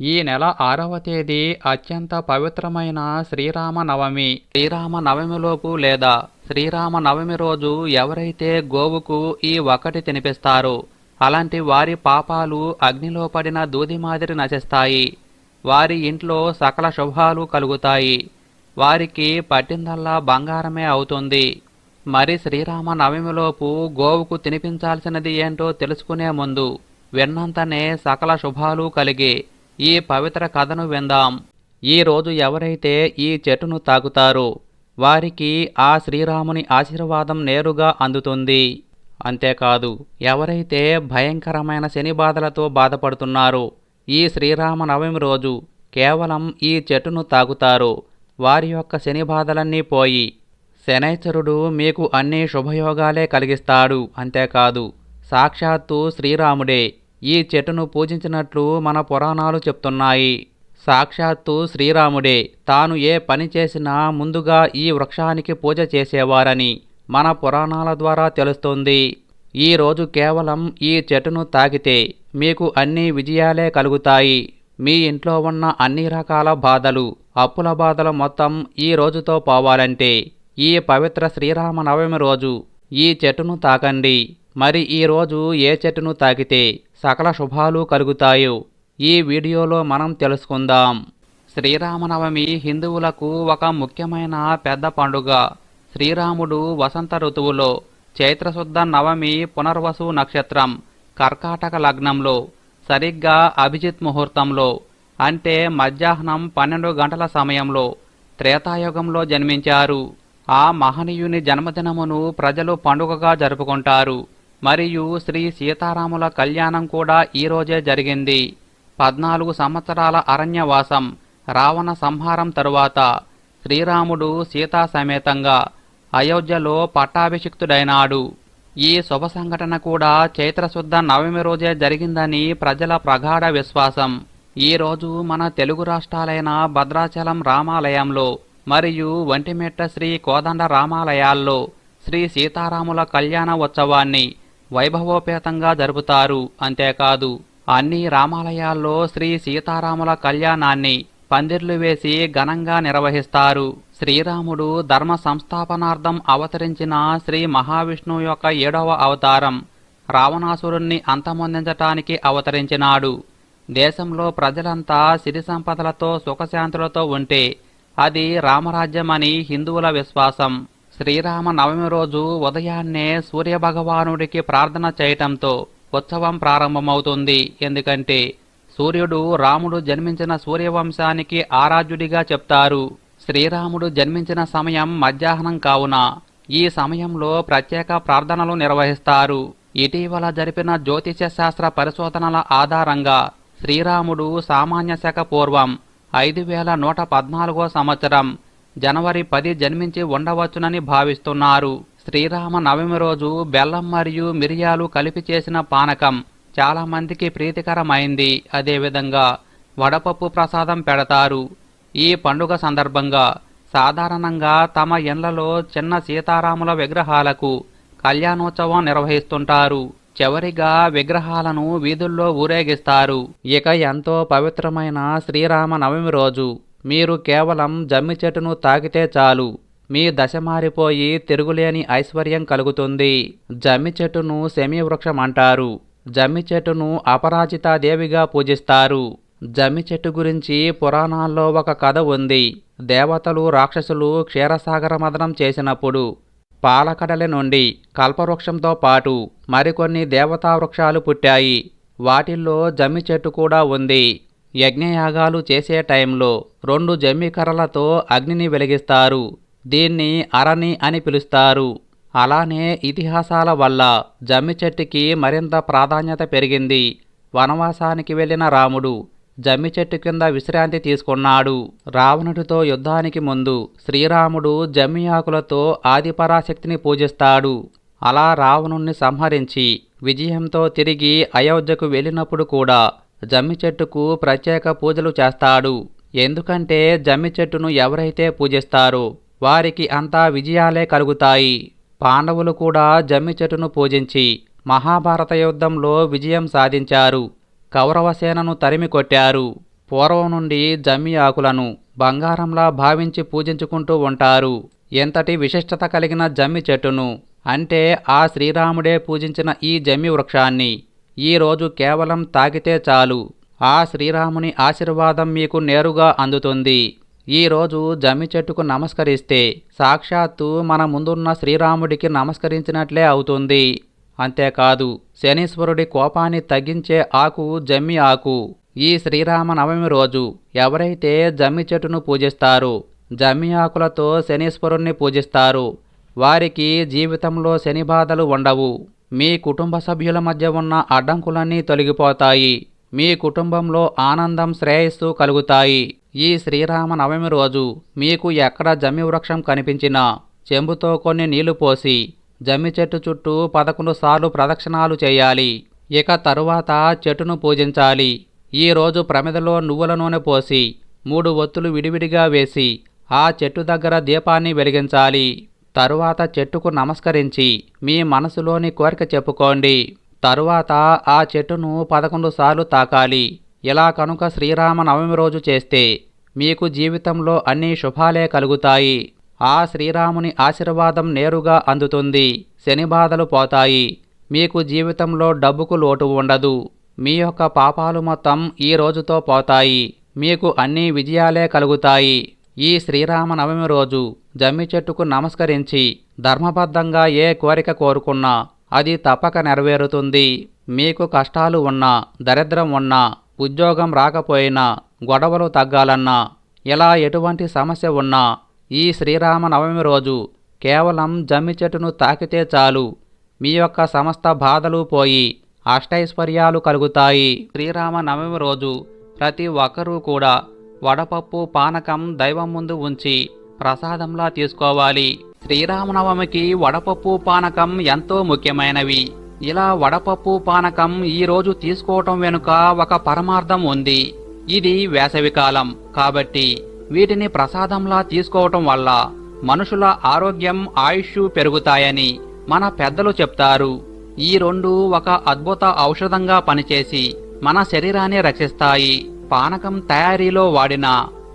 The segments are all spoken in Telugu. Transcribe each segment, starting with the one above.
ఈ నెల ఆరవ తేదీ అత్యంత పవిత్రమైన శ్రీరామ నవమి శ్రీరామ నవమిలోపు లేదా శ్రీరామ నవమి రోజు ఎవరైతే గోవుకు ఈ ఒకటి తినిపిస్తారో అలాంటి వారి పాపాలు అగ్నిలో పడిన దూది మాదిరి నశిస్తాయి. వారి ఇంట్లో సకల శుభాలు కలుగుతాయి. వారికి పట్టిందల్లా బంగారమే అవుతుంది. మరి శ్రీరామ నవమిలోపు గోవుకు తినిపించాల్సినది ఏంటో తెలుసుకునే ముందు విన్నంతనే సకల శుభాలు కలిగే ఈ పవిత్ర కథను విందాం. ఈ రోజు ఎవరైతే ఈ చెట్టును తాగుతారో వారికి ఆ శ్రీరాముని ఆశీర్వాదం నేరుగా అందుతుంది. అంతేకాదు ఎవరైతే భయంకరమైన శని బాధలతో బాధపడుతున్నారో ఈ శ్రీరామ నవమి రోజు కేవలం ఈ చెట్టును తాగుతారు. వారి యొక్క శని బాధలన్నీ పోయి శనైశ్వరుడు మీకు అన్ని శుభయోగాలే కలిగిస్తాడు. అంతేకాదు సాక్షాత్తు శ్రీరాముడే. ఈ చెట్టును పూజించినట్లు మన పురాణాలు చెప్తున్నాయి. సాక్షాత్తు శ్రీరాముడే. తాను ఏ పని చేసినా ముందుగా ఈ వృక్షానికి పూజ చేసేవారని మన పురాణాల ద్వారా తెలుస్తుంది. ఈ రోజు కేవలం ఈ చెట్టును తాకితే మీకు అన్ని విజయాలే కలుగుతాయి. మీ ఇంట్లో ఉన్న అన్ని రకాల బాధలు అప్పుల బాధలు మొత్తం ఈ రోజుతో పోవాలంటే ఈ పవిత్ర శ్రీరామ నవమి రోజు ఈ చెట్టును తాకండి. మరి ఈ రోజు ఏ చెట్టును తాకితే సకల శుభాలు కలుగుతాయి. ఈ వీడియోలో మనం తెలుసుకుందాం. శ్రీరామనవమి హిందువులకు ఒక ముఖ్యమైన పెద్ద పండుగ. శ్రీరాముడు వసంత ఋతువులో చైత్రశుద్ధ నవమి పునర్వసు నక్షత్రం కర్కాటక లగ్నంలో సరిగ్గా అభిజిత్ ముహూర్తంలో అంటే మధ్యాహ్నం పన్నెండు గంటల సమయంలో త్రేతాయుగంలో జన్మించారు. ఆ మహనీయుని జన్మదినమును ప్రజలు పండుగగా జరుపుకుంటారు. మరియు శ్రీ సీతారాముల కళ్యాణం కూడా ఈరోజే జరిగింది. పద్నాలుగు సంవత్సరాల అరణ్యవాసం రావణ సంహారం తరువాత శ్రీరాముడు సీతా సమేతంగా అయోధ్యలో పట్టాభిషిక్తుడైనాడు. ఈ శుభ సంఘటన కూడా చైత్రశుద్ధ నవమి రోజే జరిగిందని ప్రజల ప్రగాఢ విశ్వాసం. ఈ రోజు మన తెలుగు రాష్ట్రాలైన భద్రాచలం రామాలయంలో మరియు వంటిమెట్ట శ్రీ కోదండ రామాలయాల్లో శ్రీ సీతారాముల కళ్యాణ ఉత్సవాన్ని వైభవోపేతంగా జరుపుతారు. అంతేకాదు అన్ని రామాలయాల్లో శ్రీ సీతారాముల కళ్యాణాన్ని పందిర్లు వేసి ఘనంగా నిర్వహిస్తారు. శ్రీరాముడు ధర్మ సంస్థాపనార్థం అవతరించిన శ్రీ మహావిష్ణువు యొక్క ఏడవ అవతారం రావణాసురుణ్ణి అంతమొందించటానికి అవతరించినాడు. దేశంలో ప్రజలంతా సిరి సంపదలతో సుఖశాంతులతో ఉంటే అది రామరాజ్యమని హిందువుల విశ్వాసం. శ్రీరామ నవమి రోజు ఉదయాన్నే సూర్యభగవానుడికి ప్రార్థన చేయటంతో ఉత్సవం ప్రారంభమవుతుంది. ఎందుకంటే సూర్యుడు రాముడు జన్మించిన సూర్యవంశానికి ఆరాధ్యుడిగా చెప్తారు. శ్రీరాముడు జన్మించిన సమయం మధ్యాహ్నం కావున ఈ సమయంలో ప్రత్యేక ప్రార్థనలు నిర్వహిస్తారు. ఇటీవల జరిపిన జ్యోతిష్య శాస్త్ర పరిశోధనల ఆధారంగా శ్రీరాముడు సామాన్య శక పూర్వం ఐదు వేల నూట పద్నాలుగో సంవత్సరం జనవరి పది జన్మించి ఉండవచ్చునని భావిస్తున్నారు. శ్రీరామ నవమి రోజు బెల్లం మరియు మిరియాలు కలిపి చేసిన పానకం చాలామందికి ప్రీతికరమైంది. అదేవిధంగా వడపప్పు ప్రసాదం పెడతారు. ఈ పండుగ సందర్భంగా సాధారణంగా తమ ఇండ్లలో చిన్న సీతారాముల విగ్రహాలకు కళ్యాణోత్సవం నిర్వహిస్తుంటారు. చివరిగా విగ్రహాలను వీధుల్లో ఊరేగిస్తారు. ఇక ఎంతో పవిత్రమైన శ్రీరామ నవమి రోజు. మీరు కేవలం జమ్మి చెట్టును తాకితే చాలు. మీ దశ మారిపోయి తిరుగులేని ఐశ్వర్యం కలుగుతుంది. జమ్మి చెట్టును శమీ వృక్షం అంటారు. జమ్మి చెట్టును అపరాజితాదేవిగా పూజిస్తారు. జమ్మి చెట్టు గురించి పురాణాల్లో ఒక కథ ఉంది. దేవతలు రాక్షసులు క్షీరసాగర మదనం చేసినప్పుడు పాలకడలి నుండి కల్పవృక్షంతో పాటు మరికొన్ని దేవతా వృక్షాలు పుట్టాయి. వాటిల్లో జమ్మి చెట్టు కూడా ఉంది. యజ్ఞయాగాలు చేసే టైంలో రెండు జమ్మి కర్రలతో అగ్నిని వెలిగిస్తారు. దీన్ని అరణి అని పిలుస్తారు. అలానే ఇతిహాసాల వల్ల జమ్మి చెట్టుకి మరింత ప్రాధాన్యత పెరిగింది. వనవాసానికి వెళ్ళిన రాముడు జమ్మి చెట్టు కింద విశ్రాంతి తీసుకున్నాడు. రావణుడితో యుద్ధానికి ముందు శ్రీరాముడు జమ్మి ఆకులతో ఆదిపరాశక్తిని పూజిస్తాడు. అలా రావణుణ్ణి సంహరించి విజయంతో తిరిగి అయోధ్యకు వెళ్ళినప్పుడు కూడా జమ్మి చెట్టుకు ప్రత్యేక పూజలు చేస్తాడు. ఎందుకంటే జమ్మి చెట్టును ఎవరైతే పూజిస్తారో వారికి అంతా విజయాలే కలుగుతాయి. పాండవులు కూడా జమ్మి చెట్టును పూజించి మహాభారత యుద్ధంలో విజయం సాధించారు. కౌరవసేనను తరిమి కొట్టారు. పూర్వం నుండి జమ్మి ఆకులను బంగారంలా భావించి పూజించుకుంటూ ఉంటారు. ఎంతటి విశిష్టత కలిగిన జమ్మి చెట్టును అంటే ఆ శ్రీరాముడే పూజించిన ఈ జమ్మి వృక్షాన్ని ఈరోజు కేవలం తాకితే చాలు. ఆ శ్రీరాముని ఆశీర్వాదం మీకు నేరుగా అందుతుంది. ఈరోజు జమ్మి చెట్టుకు నమస్కరిస్తే సాక్షాత్తు మన ముందున్న శ్రీరాముడికి నమస్కరించినట్లే అవుతుంది. అంతేకాదు శనీశ్వరుడి కోపాన్ని తగ్గించే ఆకు జమ్మి ఆకు. ఈ శ్రీరామ నవమి రోజు ఎవరైతే జమ్మి చెట్టును పూజిస్తారో జమ్మి ఆకులతో శనీశ్వరుణ్ణి పూజిస్తారు వారికి జీవితంలో శని బాధలు ఉండవు. మీ కుటుంబ సభ్యుల మధ్య ఉన్న అడ్డంకులన్నీ తొలగిపోతాయి. మీ కుటుంబంలో ఆనందం శ్రేయస్సు కలుగుతాయి. ఈ శ్రీరామ నవమి రోజు మీకు ఎక్కడ జమ్మి వృక్షం కనిపించినా చెంబుతో కొన్ని నీళ్ళు పోసి జమ్మి చెట్టు చుట్టూ పదకొండు సార్లు ప్రదక్షిణాలు చేయాలి. ఇక తరువాత చెట్టును పూజించాలి. ఈ రోజు ప్రమిదలో నువ్వుల నూనె పోసి మూడు ఒత్తులు విడివిడిగా వేసి ఆ చెట్టు దగ్గర దీపాన్ని వెలిగించాలి. తరువాత చెట్టుకు నమస్కరించి మీ మనసులోని కోరిక చెప్పుకోండి. తరువాత ఆ చెట్టును పదకొండు సార్లు తాకాలి. ఇలా కనుక శ్రీరామ నవమి రోజు చేస్తే మీకు జీవితంలో అన్ని శుభాలే కలుగుతాయి. ఆ శ్రీరాముని ఆశీర్వాదం నేరుగా అందుతుంది. శని బాధలు పోతాయి. మీకు జీవితంలో డబ్బుకు లోటు ఉండదు. మీ యొక్క పాపాలు మొత్తం ఈ రోజుతో పోతాయి. మీకు అన్ని విజయాలే కలుగుతాయి. ఈ శ్రీరామ నవమి రోజు జమ్మి చెట్టుకు నమస్కరించి ధర్మబద్ధంగా ఏ కోరిక కోరుకున్నా అది తప్పక నెరవేరుతుంది. మీకు కష్టాలు ఉన్నా దరిద్రం ఉన్నా ఉద్యోగం రాకపోయినా గొడవలు తగ్గాలన్నా ఇలా ఎటువంటి సమస్య ఉన్నా ఈ శ్రీరామ నవమి రోజు కేవలం జమ్మి చెట్టును తాకితే చాలు. మీ యొక్క సమస్త బాధలు పోయి అష్టైశ్వర్యాలు కలుగుతాయి. శ్రీరామ నవమి రోజు ప్రతి ఒక్కరూ కూడా వడపప్పు పానకం దైవం ముందు ఉంచి ప్రసాదంలా తీసుకోవాలి. శ్రీరామనవమికి వడపప్పు పానకం ఎంతో ముఖ్యమైనవి. ఇలా వడపప్పు పానకం ఈరోజు తీసుకోవటం వెనుక ఒక పరమార్థం ఉంది. ఇది వేసవికాలం కాబట్టి వీటిని ప్రసాదంలా తీసుకోవటం వల్ల మనుషుల ఆరోగ్యం ఆయుష్ పెరుగుతాయని మన పెద్దలు చెప్తారు. ఈ రెండు ఒక అద్భుత ఔషధంగా పనిచేసి మన శరీరాన్ని రక్షిస్తాయి. పానకం తయారీలో వాడిన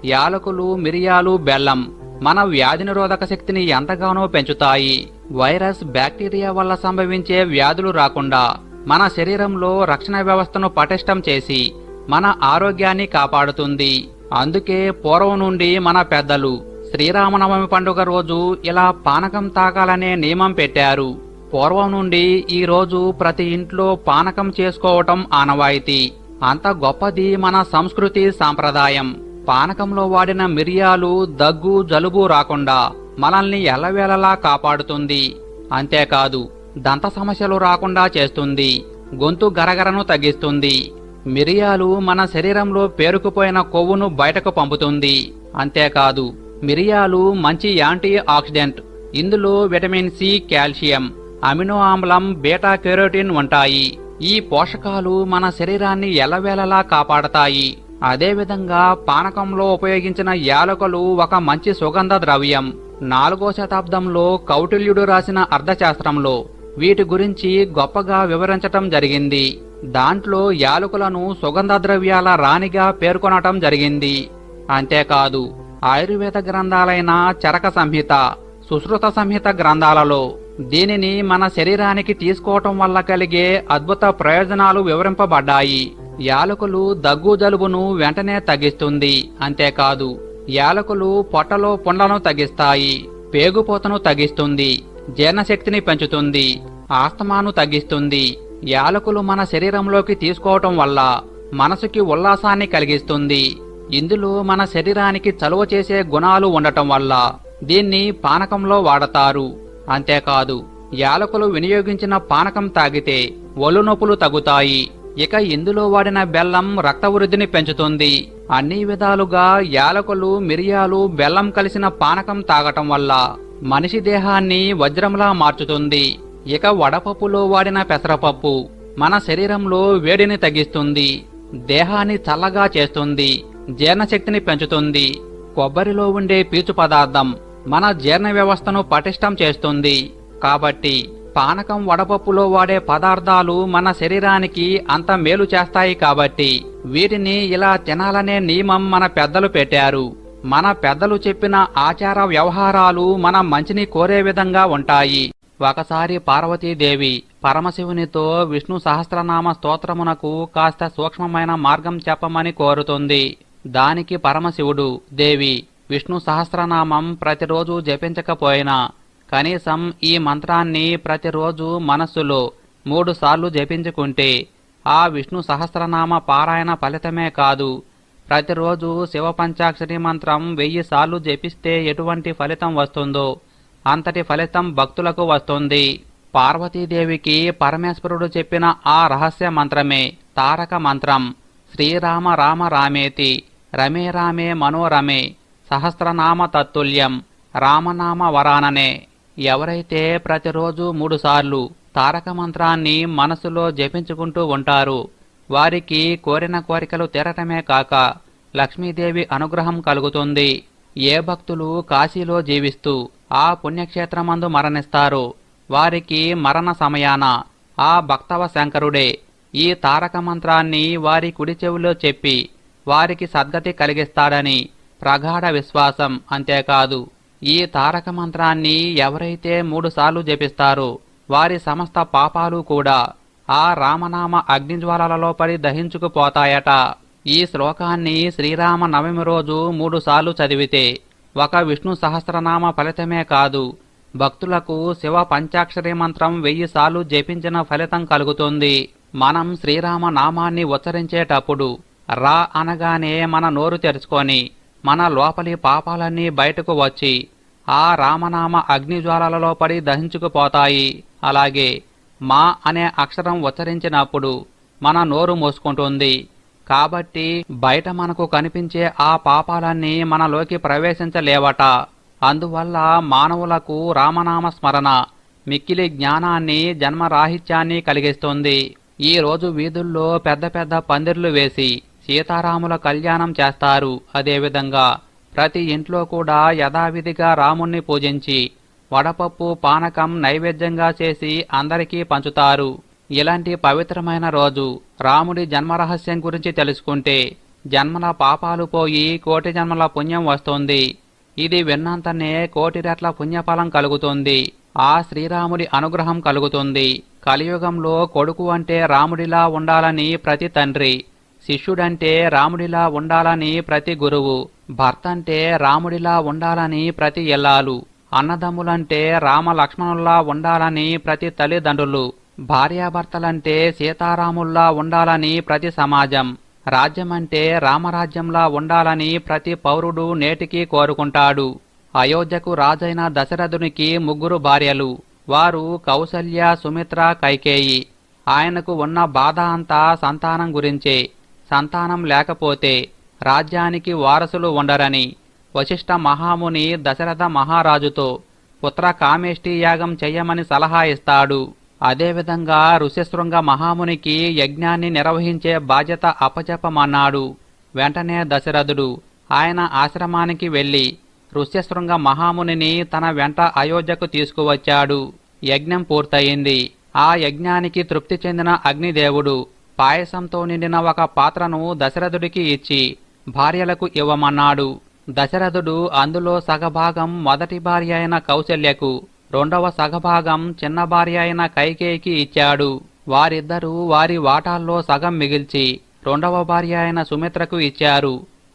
యాలకులు మిరియాలు బెల్లం మన వ్యాధి నిరోధక శక్తిని ఎంతగానో పెంచుతాయి. వైరస్ బ్యాక్టీరియా వల్ల సంభవించే వ్యాధులు రాకుండా మన శరీరంలో రక్షణ వ్యవస్థను పటిష్టం చేసి మన ఆరోగ్యాన్ని కాపాడుతుంది. అందుకే పూర్వం నుండి మన పెద్దలు శ్రీరామనవమి పండుగ రోజు ఇలా పానకం తాగాలనే నియమం పెట్టారు. పూర్వం నుండి ఈ రోజు ప్రతి ఇంట్లో పానకం చేసుకోవటం ఆనవాయితీ. అంత గొప్పది మన సంస్కృతి సాంప్రదాయం. పానకంలో వాడిన మిరియాలు దగ్గు జలుబు రాకుండా మనల్ని ఎల్లవేళలా కాపాడుతుంది. అంతేకాదు దంత సమస్యలు రాకుండా చేస్తుంది. గొంతు గరగరను తగ్గిస్తుంది. మిరియాలు మన శరీరంలో పేరుకుపోయిన కొవ్వును బయటకు పంపుతుంది. అంతేకాదు మిరియాలు మంచి యాంటీ ఆక్సిడెంట్. ఇందులో విటమిన్ సి కాల్షియం అమినో ఆమ్లం బీటా కెరోటిన్ ఉంటాయి. ఈ పోషకాలు మన శరీరాన్ని ఎల్లవేళలా కాపాడతాయి. అదేవిధంగా పానకంలో ఉపయోగించిన యాలకులు ఒక మంచి సుగంధ ద్రవ్యం. నాలుగో శతాబ్దంలో కౌటిల్యుడు రాసిన అర్థశాస్త్రంలో వీటి గురించి గొప్పగా వివరించటం జరిగింది. దాంట్లో యాలకులను సుగంధ ద్రవ్యాల రాణిగా పేర్కొనటం జరిగింది. అంతేకాదు ఆయుర్వేద గ్రంథాలైన చరక సంహిత సుశ్రుత సంహిత గ్రంథాలలో దీనిని మన శరీరానికి తీసుకోవటం వల్ల కలిగే అద్భుత ప్రయోజనాలు వివరింపబడ్డాయి. యాలకులు దగ్గు జలుబును వెంటనే తగ్గిస్తుంది. అంతేకాదు యాలకులు పొట్టలో పుండ్లను తగ్గిస్తాయి పేగుపోతను తగ్గిస్తుంది జీర్ణశక్తిని పెంచుతుంది ఆస్తమాను తగ్గిస్తుంది. యాలకులు మన శరీరంలోకి తీసుకోవటం వల్ల మనసుకి ఉల్లాసాన్ని కలిగిస్తుంది. ఇందులో మన శరీరానికి చలువ చేసే గుణాలు ఉండటం వల్ల దీన్ని పానకంలో వాడతారు. అంతేకాదు యాలకులు వినియోగించిన పానకం తాగితే ఒళ్ళు నొప్పులు తగ్గుతాయి. ఇక ఇందులో వాడిన బెల్లం రక్త వృద్ధిని పెంచుతుంది. అన్ని విధాలుగా యాలకులు మిరియాలు బెల్లం కలిసిన పానకం తాగటం వల్ల మనిషి దేహాన్ని వజ్రంలా మార్చుతుంది. ఇక వడపప్పులో వాడిన పెసరపప్పు మన శరీరంలో వేడిని తగ్గిస్తుంది. దేహాన్ని చల్లగా చేస్తుంది. జీర్ణశక్తిని పెంచుతుంది. కొబ్బరిలో ఉండే పీచు పదార్థం మన జీర్ణ వ్యవస్థను పటిష్టం చేస్తుంది. కాబట్టి పానకం వడపప్పులో వాడే పదార్థాలు మన శరీరానికి అంత మేలు చేస్తాయి కాబట్టి వీటిని ఇలా తినాలనే నియమం మన పెద్దలు పెట్టారు. మన పెద్దలు చెప్పిన ఆచార వ్యవహారాలు మన మంచిని కోరే విధంగా ఉంటాయి. ఒకసారి పార్వతీదేవి పరమశివునితో విష్ణు సహస్రనామ స్తోత్రమునకు కాస్త సూక్ష్మమైన మార్గం చెప్పమని కోరుతుంది. దానికి పరమశివుడు దేవి విష్ణు సహస్రనామం ప్రతిరోజు జపించకపోయినా కనీసం ఈ మంత్రాన్ని ప్రతిరోజు మనస్సులో మూడుసార్లు జపించుకుంటే ఆ విష్ణు సహస్రనామ పారాయణ ఫలితమే కాదు. ప్రతిరోజు శివ పంచాక్షరి మంత్రం వెయ్యి సార్లు జపిస్తే ఎటువంటి ఫలితం వస్తుందో అంతటి ఫలితం భక్తులకు వస్తుంది. పార్వతీదేవికి పరమేశ్వరుడు చెప్పిన ఆ రహస్య మంత్రమే తారక మంత్రం. శ్రీరామ రామ రామేతి రమే రామే మనోరమే. సహస్రనామ తత్తుల్యం రామనామ వరాననే ఎవరైతే ప్రతిరోజు మూడుసార్లు తారక మంత్రాన్ని మనసులో జపించుకుంటూ ఉంటారు వారికి కోరిన కోరికలు తీరటమే కాక లక్ష్మీదేవి అనుగ్రహం కలుగుతుంది. ఏ భక్తులు కాశీలో జీవిస్తూ ఆ పుణ్యక్షేత్రమందు మరణిస్తారు వారికి మరణ సమయాన ఆ భక్తవ శంకరుడే ఈ తారక మంత్రాన్ని వారి కుడి చెవిలో చెప్పి వారికి సద్గతి కలిగిస్తాడని ప్రగాఢ విశ్వాసం అంతేకాదు. ఈ తారక మంత్రాన్ని ఎవరైతే మూడుసార్లు జపిస్తారో వారి సమస్త పాపాలు కూడా ఆ రామనామ అగ్నిజ్వాలలలో పడి దహించుకుపోతాయట. ఈ శ్లోకాన్ని శ్రీరామ నవమి రోజు మూడుసార్లు చదివితే ఒక విష్ణు సహస్రనామ ఫలితమే కాదు. భక్తులకు శివ పంచాక్షరి మంత్రం వెయ్యి సార్లు జపించిన ఫలితం కలుగుతుంది. మనం శ్రీరామ నామాన్ని ఉచ్చరించేటప్పుడు రా అనగానే మన నోరు తెరుచుకొని మన లోపలి పాపాలన్నీ బయటకు వచ్చి ఆ రామనామ అగ్నిజ్వాలలలో పడి దహించుకుపోతాయి. అలాగే మా అనే అక్షరం ఉచ్చరించినప్పుడు మన నోరు మోసుకుంటుంది. కాబట్టి బయట మనకు కనిపించే ఆ పాపాలన్నీ మనలోకి ప్రవేశించలేవట. అందువల్ల మానవులకు రామనామ స్మరణ మిక్కిలి జ్ఞానాన్ని జన్మరాహిత్యాన్ని కలిగిస్తుంది. ఈ రోజు వీధుల్లో పెద్ద పెద్ద పందిర్లు వేసి సీతారాముల కళ్యాణం చేస్తారు. అదేవిధంగా ప్రతి ఇంట్లో కూడా యథావిధిగా రాముణ్ణి పూజించి వడపప్పు పానకం నైవేద్యంగా చేసి అందరికీ పంచుతారు. ఇలాంటి పవిత్రమైన రోజు రాముడి జన్మరహస్యం గురించి తెలుసుకుంటే జన్మల పాపాలు పోయి కోటి జన్మల పుణ్యం వస్తుంది. ఇది విన్నంతనే కోటి రెట్ల పుణ్యఫలం కలుగుతుంది. ఆ శ్రీరాముడి అనుగ్రహం కలుగుతుంది. కలియుగంలో కొడుకు అంటే రాముడిలా ఉండాలని ప్రతి తండ్రి శిష్యుడంటే రాముడిలా ఉండాలని ప్రతి గురువు భర్త అంటే రాముడిలా ఉండాలని ప్రతి ఎల్లాలు అన్నదమ్ములంటే రామ లక్ష్మణుల్లా ఉండాలని ప్రతి తల్లిదండ్రులు భార్యాభర్తలంటే సీతారాముల్లా ఉండాలని ప్రతి సమాజం రాజ్యమంటే రామరాజ్యంలా ఉండాలని ప్రతి పౌరుడు నేటికి కోరుకుంటాడు. అయోధ్యకు రాజైన దశరథునికి ముగ్గురు భార్యలు వారు కౌసల్య సుమిత్ర కైకేయి. ఆయనకు ఉన్న బాధ అంతా సంతానం గురించే. సంతానం లేకపోతే రాజ్యానికి వారసులు ఉండరని వశిష్ఠ మహాముని దశరథ మహారాజుతో పుత్ర కామేష్టి యాగం చెయ్యమని సలహా ఇస్తాడు. అదేవిధంగా ఋష్యశృంగ మహామునికి యజ్ఞాన్ని నిర్వహించే బాధ్యత అపజపమన్నాడు వెంటనే దశరథుడు ఆయన ఆశ్రమానికి వెళ్ళి ఋష్యశృంగ మహామునిని తన వెంట అయోధ్యకు తీసుకువచ్చాడు. యజ్ఞం పూర్తయింది. ఆ యజ్ఞానికి తృప్తి చెందిన అగ్నిదేవుడు పాయసంతో నిండిన ఒక పాత్రను దశరథుడికి ఇచ్చి భార్యలకు ఇవ్వమన్నాడు. దశరథుడు అందులో సగభాగం మొదటి భార్య అయిన కౌశల్యకు రెండవ సగభాగం చిన్న భార్య అయిన కైకేయికి ఇచ్చాడు. వారిద్దరూ వారి వాటాల్లో సగం మిగిల్చి రెండవ భార్య అయిన సుమిత్రకు ఇచ్చారు.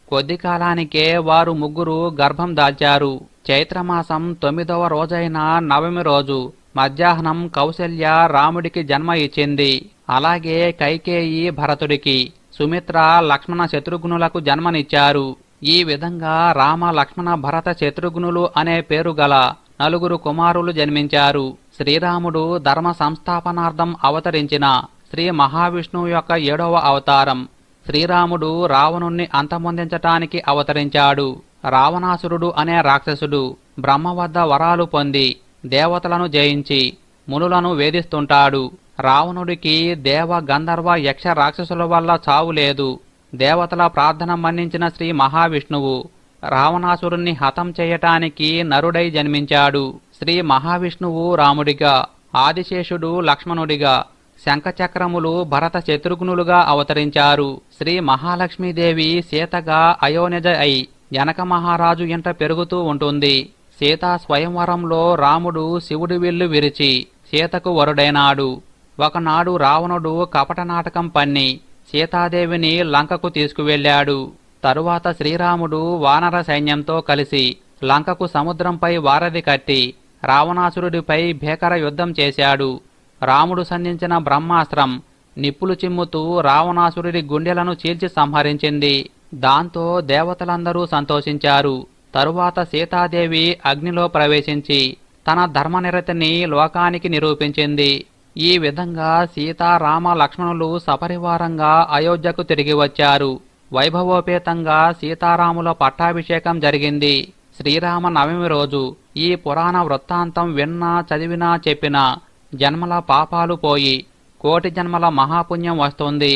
కొద్ది కాలానికే వారు ముగ్గురు గర్భం దాల్చారు. చైత్రమాసం తొమ్మిదవ రోజైన నవమి రోజు మధ్యాహ్నం కౌశల్య రాముడికి జన్మ ఇచ్చింది. అలాగే కైకేయి భరతుడికి. సుమిత్ర లక్ష్మణ శత్రుఘ్నులకు జన్మనిచ్చారు. ఈ విధంగా రామ లక్ష్మణ భరత శత్రుఘ్నులు అనే పేరు గల నలుగురు కుమారులు జన్మించారు. శ్రీరాముడు ధర్మ సంస్థాపనార్థం అవతరించిన శ్రీ మహావిష్ణువు యొక్క ఏడవ అవతారం. శ్రీరాముడు రావణుణ్ణి అంతమొందించటానికి అవతరించాడు. రావణాసురుడు అనే రాక్షసుడు బ్రహ్మ వద్ద వరాలు పొంది దేవతలను జయించి మునులను వేధిస్తుంటాడు. రావణుడికి దేవ గంధర్వ యక్ష రాక్షసుల వల్ల చావు లేదు. దేవతల ప్రార్థన మన్నించిన శ్రీ మహావిష్ణువు రావణాసురుణ్ణి హతం చేయటానికి నరుడై జన్మించాడు. శ్రీ మహావిష్ణువు రాముడిగా ఆదిశేషుడు లక్ష్మణుడిగా శంఖచక్రములు భరత శత్రుఘ్నులుగా అవతరించారు. శ్రీ మహాలక్ష్మీదేవి సీతగా అయోనిజ అయి జనక మహారాజు ఇంట పెరుగుతూ ఉంటుంది. సీతా స్వయంవరంలో రాముడు శివుడి విల్లు విరిచి సీతకు వరుడైనాడు. ఒకనాడు రావణుడు కపట నాటకం పన్ని సీతాదేవిని లంకకు తీసుకువెళ్ళాడు. తరువాత శ్రీరాముడు వానర సైన్యంతో కలిసి లంకకు సముద్రంపై వారధి కట్టి రావణాసురుడిపై భీకర యుద్ధం చేశాడు. రాముడు సంధించిన బ్రహ్మాస్త్రం నిప్పులు చిమ్ముతూ రావణాసురుడి గుండెలను చీల్చి సంహరించింది. దాంతో దేవతలందరూ సంతోషించారు. తరువాత సీతాదేవి అగ్నిలో ప్రవేశించి తన ధర్మనిరతిని లోకానికి నిరూపించింది. ఈ విధంగా సీతారామ లక్ష్మణులు సపరివారంగా అయోధ్యకు తిరిగి వచ్చారు. వైభవోపేతంగా సీతారాముల పట్టాభిషేకం జరిగింది. శ్రీరామ నవమి రోజు ఈ పురాణ వృత్తాంతం విన్నా చదివినా చెప్పినా జన్మల పాపాలు పోయి కోటి జన్మల మహాపుణ్యం వస్తుంది.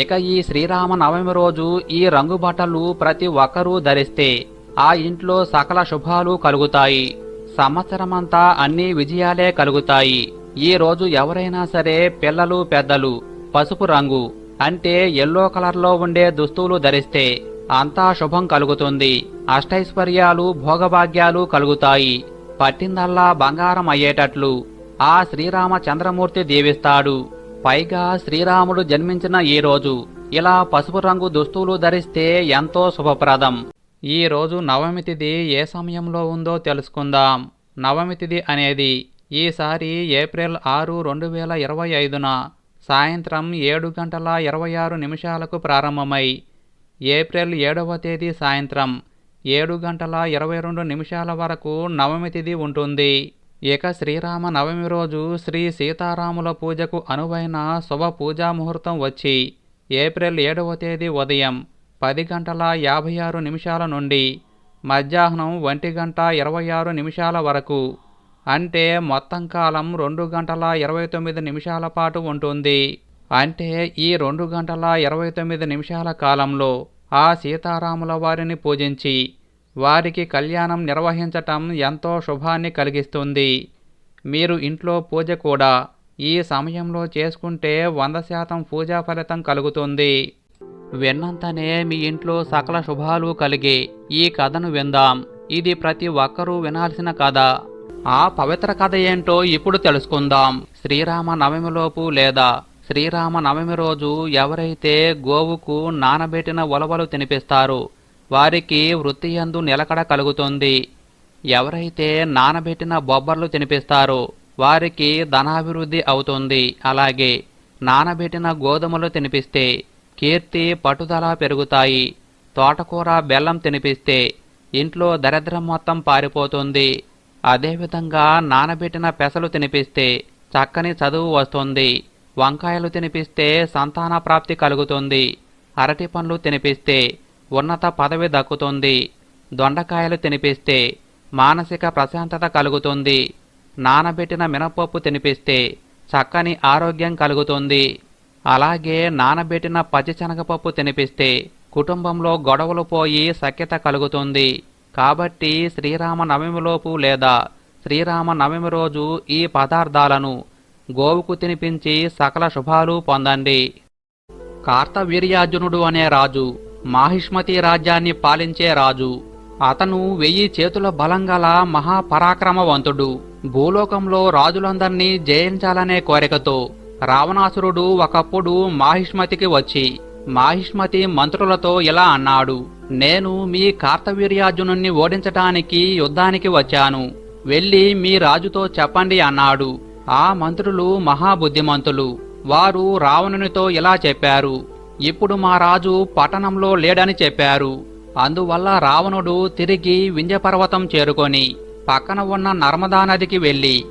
ఇక ఈ శ్రీరామ నవమి రోజు ఈ రంగు బట్టలు ప్రతి ఒక్కరూ ధరిస్తే ఆ ఇంట్లో సకల శుభాలు కలుగుతాయి. సంవత్సరమంతా అన్ని విజయాలే కలుగుతాయి. ఈ రోజు ఎవరైనా సరే పిల్లలు పెద్దలు పసుపు రంగు అంటే ఎల్లో కలర్లో ఉండే దుస్తులు ధరిస్తే అంతా శుభం కలుగుతుంది. అష్టైశ్వర్యాలు భోగభాగ్యాలు కలుగుతాయి. పట్టిందల్లా బంగారం అయ్యేటట్లు ఆ శ్రీరామ చంద్రమూర్తి దీవిస్తాడు. పైగా శ్రీరాముడు జన్మించిన ఈ రోజు ఇలా పసుపు రంగు దుస్తులు ధరిస్తే ఎంతో శుభప్రదం. ఈరోజు నవమి తిథి ఏ సమయంలో ఉందో తెలుసుకుందాం. నవమి తిథి అనేది ఈసారి ఏప్రిల్ ఆరు రెండు వేల ఇరవై ఐదున సాయంత్రం ఏడు గంటల ఇరవై ఆరు నిమిషాలకు ప్రారంభమై ఏప్రిల్ ఏడవ తేదీ సాయంత్రం ఏడు గంటల ఇరవై రెండు నిమిషాల వరకు నవమి తిథి ఉంటుంది. ఇక శ్రీరామ నవమి రోజు శ్రీ సీతారాముల పూజకు అనువైన శుభ పూజా ముహూర్తం వచ్చి ఏప్రిల్ ఏడవ తేదీ ఉదయం పది గంటల యాభై ఆరు నిమిషాల నుండి మధ్యాహ్నం ఒంటి గంట ఇరవై ఆరు నిమిషాల వరకు. అంటే మొత్తం కాలం రెండు గంటల ఇరవై తొమ్మిది నిమిషాల పాటు ఉంటుంది. అంటే ఈ రెండు గంటల ఇరవై తొమ్మిది నిమిషాల కాలంలో ఆ సీతారాముల వారిని పూజించి వారికి కళ్యాణం నిర్వహించటం ఎంతో శుభాన్ని కలిగిస్తుంది. మీరు ఇంట్లో పూజ కూడా ఈ సమయంలో చేసుకుంటే వంద శాతం పూజా ఫలితం కలుగుతుంది. విన్నంతనే మీ ఇంట్లో సకల శుభాలు కలిగే ఈ కథను విందాం. ఇది ప్రతి ఒక్కరూ వినాల్సిన కథ. ఆ పవిత్ర కథ ఏంటో ఇప్పుడు తెలుసుకుందాం. శ్రీరామ నవమిలోపు లేదా శ్రీరామ నవమి రోజు ఎవరైతే గోవుకు నానబెట్టిన ఉలవలు తినిపిస్తారు వారికి వృత్తి యందు నిలకడ కలుగుతుంది. ఎవరైతే నానబెట్టిన బొబ్బర్లు తినిపిస్తారో వారికి ధనాభివృద్ధి అవుతుంది. అలాగే నానబెట్టిన గోధుమలు తినిపిస్తే కీర్తి పట్టుదల పెరుగుతాయి. తోటకూర బెల్లం తినిపిస్తే ఇంట్లో దరిద్రం మొత్తం పారిపోతుంది. అదేవిధంగా నానబెట్టిన పెసలు తినిపిస్తే చక్కని చదువు వస్తుంది. వంకాయలు తినిపిస్తే సంతాన ప్రాప్తి కలుగుతుంది. అరటి పండ్లు తినిపిస్తే ఉన్నత పదవి దక్కుతుంది. దొండకాయలు తినిపిస్తే మానసిక ప్రశాంతత కలుగుతుంది. నానబెట్టిన మినపప్పు తినిపిస్తే చక్కని ఆరోగ్యం కలుగుతుంది. అలాగే నానబెట్టిన పచ్చిశనగపప్పు తినిపిస్తే కుటుంబంలో గొడవలు పోయి సఖ్యత కలుగుతుంది. కాబట్టి శ్రీరామ నవమిలోపు లేదా శ్రీరామ నవమి రోజు ఈ పదార్థాలను గోవుకు తినిపించి సకల శుభాలు పొందండి. కార్తవీర్యార్జునుడు అనే రాజు మాహిష్మతి రాజ్యాన్ని పాలించే రాజు. అతను వెయ్యి చేతుల బలంగల మహాపరాక్రమవంతుడు. భూలోకంలో రాజులందర్నీ జయించాలనే కోరికతో రావణాసురుడు ఒకప్పుడు మాహిష్మతికి వచ్చి మాహిష్మతి మంత్రులతో ఇలా అన్నాడు నేను మీ కార్తవీర్యార్జునుణ్ణి ఓడించటానికి యుద్ధానికి వచ్చాను వెళ్ళి మీ రాజుతో చెప్పండి అన్నాడు. ఆ మంత్రులు మహాబుద్ధిమంతులు. వారు రావణునితో ఇలా చెప్పారు ఇప్పుడు మా రాజు పట్టణంలో లేడని చెప్పారు. అందువల్ల రావణుడు తిరిగి వింధ్యపర్వతం చేరుకొని పక్కన ఉన్న నర్మదా నదికి వెళ్ళి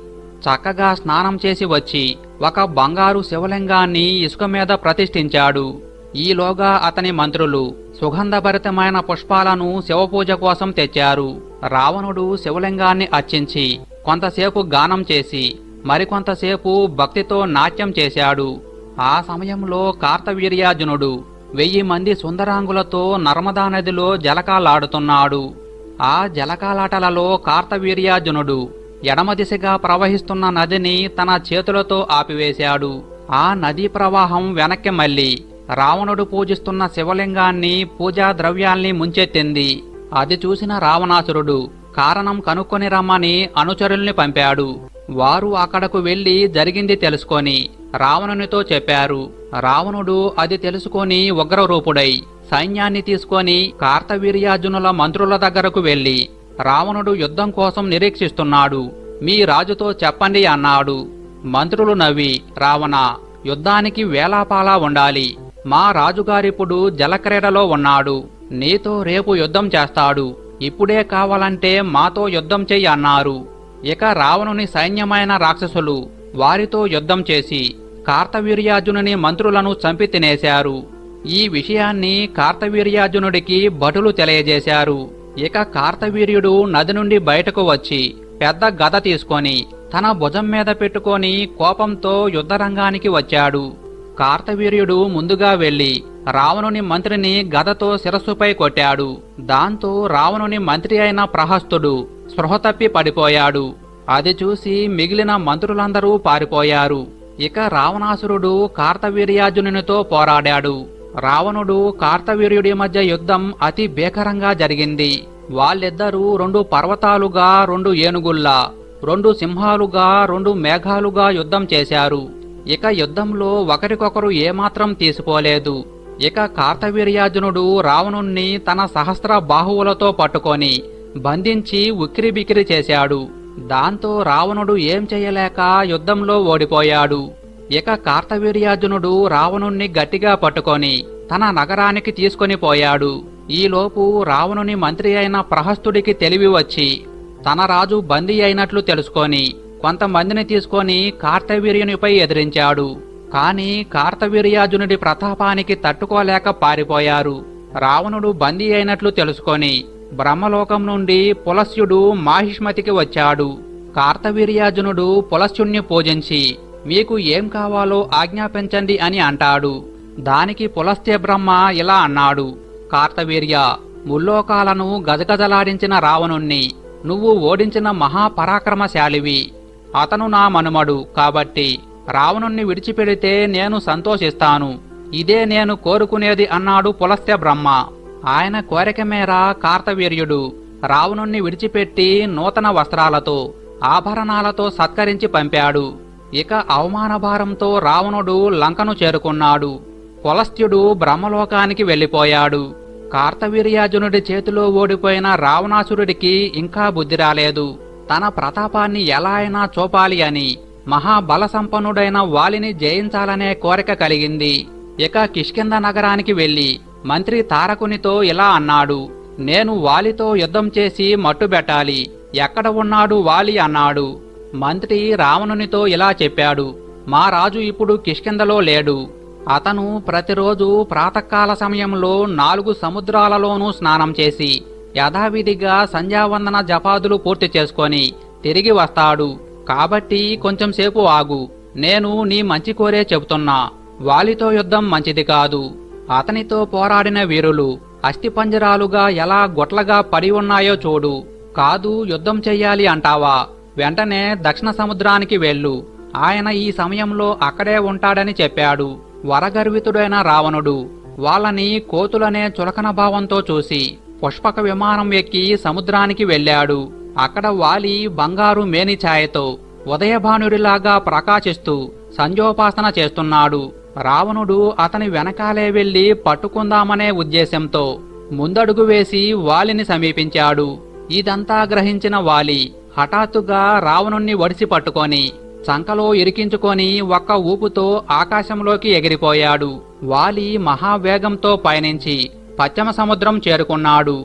చక్కగా స్నానం చేసి వచ్చి ఒక బంగారు శివలింగాన్ని ఇసుక మీద ప్రతిష్ఠించాడు. ఈలోగా అతని మంత్రులు సుగంధభరితమైన పుష్పాలను శివపూజ కోసం తెచ్చారు. రావణుడు శివలింగాన్ని అర్చించి కొంతసేపు గానం చేసి మరికొంతసేపు భక్తితో నాట్యం చేశాడు. ఆ సమయంలో కార్తవీర్యార్జునుడు వెయ్యి మంది సుందరాంగులతో నర్మదా నదిలో జలకాలాడుతున్నాడు. ఆ జలకాలాటలలో కార్తవీర్యార్జునుడు ఎడమ దిశగా ప్రవహిస్తున్న నదిని తన చేతులతో ఆపివేశాడు. ఆ నదీ ప్రవాహం వెనక్కి మళ్ళీ రావణుడు పూజిస్తున్న శివలింగాన్ని పూజా ద్రవ్యాల్ని ముంచెత్తింది. అది చూసిన రావణాసురుడు కారణం కనుక్కొని రమ్మని అనుచరుల్ని పంపాడు. వారు అక్కడకు వెళ్ళి జరిగింది తెలుసుకొని రావణునితో చెప్పారు. రావణుడు అది తెలుసుకొని ఉగ్రరూపుడై సైన్యాన్ని తీసుకొని కార్తవీర్యార్జునుల మంత్రుల దగ్గరకు వెళ్ళి రావణుడు యుద్ధం కోసం నిరీక్షిస్తున్నాడు. మీ రాజుతో చెప్పండి అన్నాడు. మంత్రులు నవ్వి రావణ యుద్ధానికి వేలాపాలా ఉండాలి. మా రాజుగారిప్పుడు జలక్రీడలో ఉన్నాడు. నీతో రేపు యుద్ధం చేస్తాడు. ఇప్పుడే కావాలంటే మాతో యుద్ధం చెయ్యి అన్నారు. ఇక రావణుని సైన్యమైన రాక్షసులు వారితో యుద్ధం చేసి కార్తవీర్యార్జునుని మంత్రులను చంపి తినేశారు. ఈ విషయాన్ని కార్తవీర్యార్జునుడికి భటులు తెలియజేశారు. ఇక కార్తవీర్యుడు నది నుండి బయటకు వచ్చి పెద్ద గద తీసుకొని తన భుజం మీద పెట్టుకొని కోపంతో యుద్ధరంగానికి వచ్చాడు. కార్తవీర్యుడు ముందుగా వెళ్ళి రావణుని మంత్రిని గదతో శిరస్సుపై కొట్టాడు. దాంతో రావణుని మంత్రి అయిన ప్రహస్తుడు స్పృహ తప్పి పడిపోయాడు. అది చూసి మిగిలిన మంత్రులందరూ పారిపోయారు. ఇక రావణాసురుడు కార్తవీర్యార్జునునితో పోరాడాడు. రావణుడు కార్తవీర్యుడి మధ్య యుద్ధం అతి భీకరంగా జరిగింది. వాళ్ళిద్దరూ రెండు పర్వతాలుగా రెండు ఏనుగుల్లా రెండు సింహాలుగా రెండు మేఘాలుగా యుద్ధం చేశారు. ఇక యుద్ధంలో ఒకరికొకరు ఏమాత్రం తీసుకోలేదు ఇక కార్తవీర్యార్జునుడు రావణుణ్ణి తన సహస్ర బాహువులతో పట్టుకొని బంధించి ఉక్కిరిబిక్కిరి చేశాడు. దాంతో రావణుడు ఏం చేయలేక యుద్ధంలో ఓడిపోయాడు. ఇక కార్తవీర్యార్జునుడు రావణుణ్ణి గట్టిగా పట్టుకొని తన నగరానికి తీసుకొని పోయాడు. ఈలోపు రావణుని మంత్రి అయిన ప్రహస్తుడికి తెలివి వచ్చి తన రాజు బందీ అయినట్లు తెలుసుకొని కొంతమందిని తీసుకొని కార్తవీర్యునిపై ఎదిరించాడు. కాని కార్తవీర్యార్జునుడి ప్రతాపానికి తట్టుకోలేక పారిపోయారు. రావణుడు బందీ అయినట్లు తెలుసుకొని బ్రహ్మలోకం నుండి పులస్యుడు మాహిష్మతికి వచ్చాడు. కార్తవీర్యార్జునుడు పులస్యుణ్ణి పూజించి మీకు ఏం కావాలో ఆజ్ఞాపించండి అని అంటాడు. దానికి పులస్త్య బ్రహ్మ ఇలా అన్నాడు. కార్తవీర్య ముల్లోకాలను గజగజలాడించిన రావణుణ్ణి నువ్వు ఓడించిన మహాపరాక్రమశాలివి. అతను నా మనుమడు కాబట్టి రావణుణ్ణి విడిచిపెడితే నేను సంతోషిస్తాను. ఇదే నేను కోరుకునేది అన్నాడు పులస్త్య బ్రహ్మ. ఆయన కోరిక మేర కార్తవీర్యుడు రావణుణ్ణి విడిచిపెట్టి నూతన వస్త్రాలతో ఆభరణాలతో సత్కరించి పంపాడు. ఇక అవమానభారంతో రావణుడు లంకను చేరుకున్నాడు. కులస్త్యుడు బ్రహ్మలోకానికి వెళ్ళిపోయాడు. కార్తవీర్యార్జునుడి చేతిలో ఓడిపోయిన రావణాసురుడికి ఇంకా బుద్ధి రాలేదు. తన ప్రతాపాన్ని ఎలా అయినా చూపాలి అని మహాబలసంపన్నుడైన వాలిని జయించాలనే కోరిక కలిగింది. ఇక కిష్కింద నగరానికి వెళ్ళి మంత్రి తారకునితో ఇలా అన్నాడు. నేను వాలితో యుద్ధం చేసి మట్టుబెట్టాలి. ఎక్కడ ఉన్నాడు వాలి? అన్నాడు. మంత్రి రావణునితో ఇలా చెప్పాడు మా రాజు ఇప్పుడు కిష్కిందలో లేడు. అతను ప్రతిరోజు ప్రాతకాల సమయంలో నాలుగు సముద్రాలలోనూ స్నానం చేసి యథావిధిగా సంధ్యావందన జపాదులు పూర్తి చేసుకొని తిరిగి వస్తాడు. కాబట్టి కొంచెం సేపు ఆగు. నేను నీ మంచి కోరే చెబుతున్నా. వాలితో యుద్ధం మంచిది కాదు. అతనితో పోరాడిన వీరులు అస్థిపంజరాలుగా ఎలా గుట్లగా పడి ఉన్నాయో చూడు. కాదు యుద్ధం చెయ్యాలి అంటావా? వెంటనే దక్షిణ సముద్రానికి వెళ్ళు. ఆయన ఈ సమయంలో అక్కడే ఉంటాడని చెప్పాడు. వరగర్వితుడైన రావణుడు వాళ్ళని కోతులనే చులకన భావంతో చూసి పుష్పక విమానం ఎక్కి సముద్రానికి వెళ్ళాడు. అక్కడ వాలి బంగారు మేనిఛాయతో ఉదయభానుడిలాగా ప్రకాశిస్తూ సంజోపాసన చేస్తున్నాడు. రావణుడు అతని వెనకాలే వెళ్ళి పట్టుకుందామనే ఉద్దేశంతో ముందడుగు వేసి వాలిని సమీపించాడు. ఇదంతా గ్రహించిన వాలి హఠాత్తుగా రావణుణ్ణి వడిసి పట్టుకొని చంకలో ఇరికించుకొని ఒక్క ఊపుతో ఆకాశంలోకి ఎగిరిపోయాడు. వాలి మహావేగంతో పయనించి పశ్చిమ సముద్రం చేరుకున్నాడు.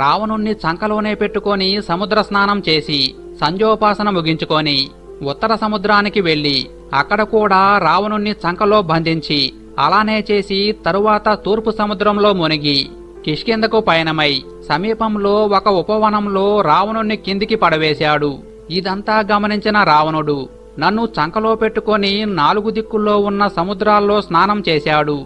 రావణుణ్ణి చంకలోనే పెట్టుకొని సముద్ర స్నానం చేసి సంజోపాసన ముగించుకొని ఉత్తర సముద్రానికి వెళ్ళి అక్కడ కూడా రావణుణ్ణి చంకలో బంధించి అలానే చేసి తరువాత తూర్పు సముద్రంలో మునిగి కిష్కిందకు పయనమై సమీపంలో ఒక ఉపవనంలో రావణుణ్ణి కిందికి పడవేశాడు. ఇదంతా గమనించిన రావణుడు నన్ను చంకలో పెట్టుకొని నాలుగు దిక్కుల్లో ఉన్న సముద్రాల్లో స్నానం చేశాడు.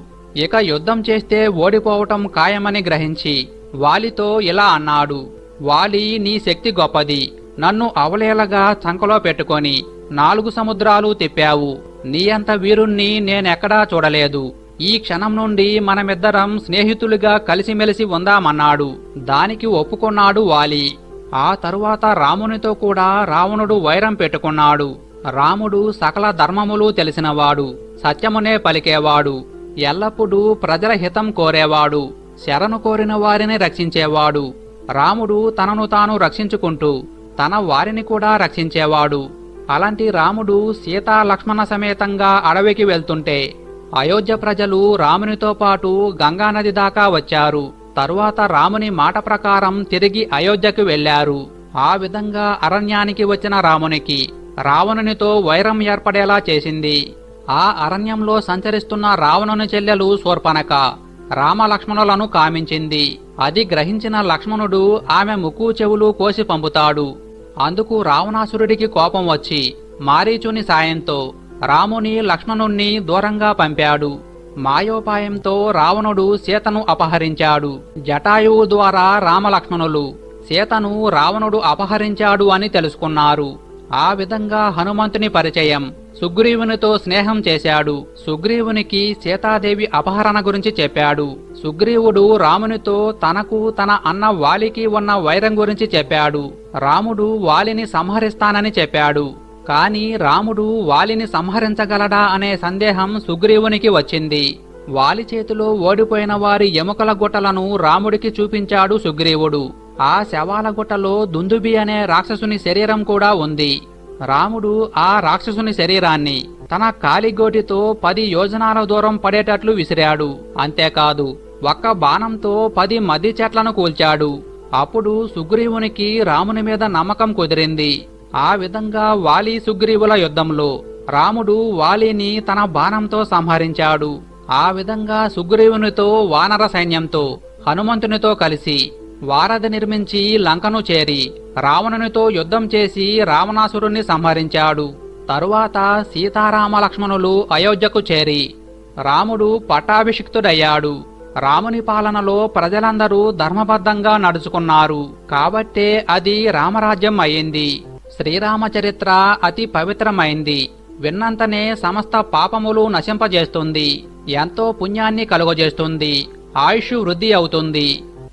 ఇక యుద్ధం చేస్తే ఓడిపోవటం ఖాయమని గ్రహించి వాలితో ఇలా అన్నాడు వాలి నీ శక్తి గొప్పది. నన్ను అవలేలగా చంకలో పెట్టుకొని నాలుగు సముద్రాలు తిప్పావు. నీ అంత వీరుణ్ణి నేనెక్కడా చూడలేదు. ఈ క్షణం నుండి మనమిద్దరం స్నేహితులుగా కలిసిమెలిసి ఉందామన్నాడు. దానికి ఒప్పుకున్నాడు వాలి. ఆ తరువాత రామునితో కూడా రావణుడు వైరం పెట్టుకున్నాడు. రాముడు సకల ధర్మములు తెలిసినవాడు. సత్యమునే పలికేవాడు. ఎల్లప్పుడూ ప్రజల హితం కోరేవాడు. శరణు కోరిన వారిని రక్షించేవాడు. రాముడు తనను తాను రక్షించుకుంటూ తన వారిని కూడా రక్షించేవాడు. అలాంటి రాముడు సీతా లక్ష్మణ సమేతంగా అడవికి వెళ్తుంటే అయోధ్య ప్రజలు రామునితో పాటు గంగానది దాకా వచ్చారు. తరువాత రాముని మాట ప్రకారం తిరిగి అయోధ్యకు వెళ్ళారు ఆ విధంగా అరణ్యానికి వచ్చిన రామునికి రావణునితో వైరం ఏర్పడేలా చేసింది. ఆ అరణ్యంలో సంచరిస్తున్న రావణుని చెల్లెలు శూర్పణక రామలక్ష్మణులను కామించింది. అది గ్రహించిన లక్ష్మణుడు ఆమె ముక్కు చెవులు కోసి పంపుతాడు. అందుకు రావణాసురుడికి కోపం వచ్చి మారీచుని సాయంతో రాముని లక్ష్మణుణ్ణి దూరంగా పంపాడు. మాయోపాయంతో రావణుడు సీతను అపహరించాడు. జటాయువు ద్వారా రామలక్ష్మణులు సీతను రావణుడు అపహరించాడు అని తెలుసుకున్నారు. ఆ విధంగా హనుమంతుని పరిచయం సుగ్రీవునితో స్నేహం చేశాడు. సుగ్రీవునికి సీతాదేవి అపహరణ గురించి చెప్పాడు. సుగ్రీవుడు రామునితో తనకు తన అన్న వాలికి ఉన్న వైరం గురించి చెప్పాడు. రాముడు వాలిని సంహరిస్తానని చెప్పాడు. కాని రాముడు వాలిని సంహరించగలడా అనే సందేహం సుగ్రీవునికి వచ్చింది. వాలి చేతిలో ఓడిపోయిన వారి ఎముకల గుట్టలను రాముడికి చూపించాడు సుగ్రీవుడు. ఆ శవాల గుట్టలో దుందుబి అనే రాక్షసుని శరీరం కూడా ఉంది. రాముడు ఆ రాక్షసుని శరీరాన్ని తన కాలిగోటితో పది యోజనాల దూరం పడేటట్లు విసిరాడు. అంతేకాదు ఒక్క బాణంతో పది మది చెట్లను కూల్చాడు. అప్పుడు సుగ్రీవునికి రాముని మీద నమ్మకం కుదిరింది. ఆ విధంగా వాలి సుగ్రీవుల యుద్ధంలో రాముడు వాలిని తన బాణంతో సంహరించాడు. ఆ విధంగా సుగ్రీవునితో వానర సైన్యంతో హనుమంతునితో కలిసి వారధి నిర్మించి లంకను చేరి రావణునితో యుద్ధం చేసి రావణాసురుణ్ణి సంహరించాడు. తరువాత సీతారామ లక్ష్మణులు అయోధ్యకు చేరి రాముడు పట్టాభిషిక్తుడయ్యాడు. రాముని పాలనలో ప్రజలందరూ ధర్మబద్ధంగా నడుచుకున్నారు. కాబట్టే అది రామరాజ్యం అయింది. శ్రీరామచరిత్ర అతి పవిత్రమైంది. విన్నంతనే సమస్త పాపములు నశింపజేస్తుంది. ఎంతో పుణ్యాన్ని కలుగజేస్తుంది. ఆయుష్ వృద్ధి అవుతుంది.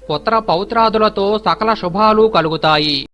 పుత్ర పౌత్రాదులతో సకల శుభాలు కలుగుతాయి.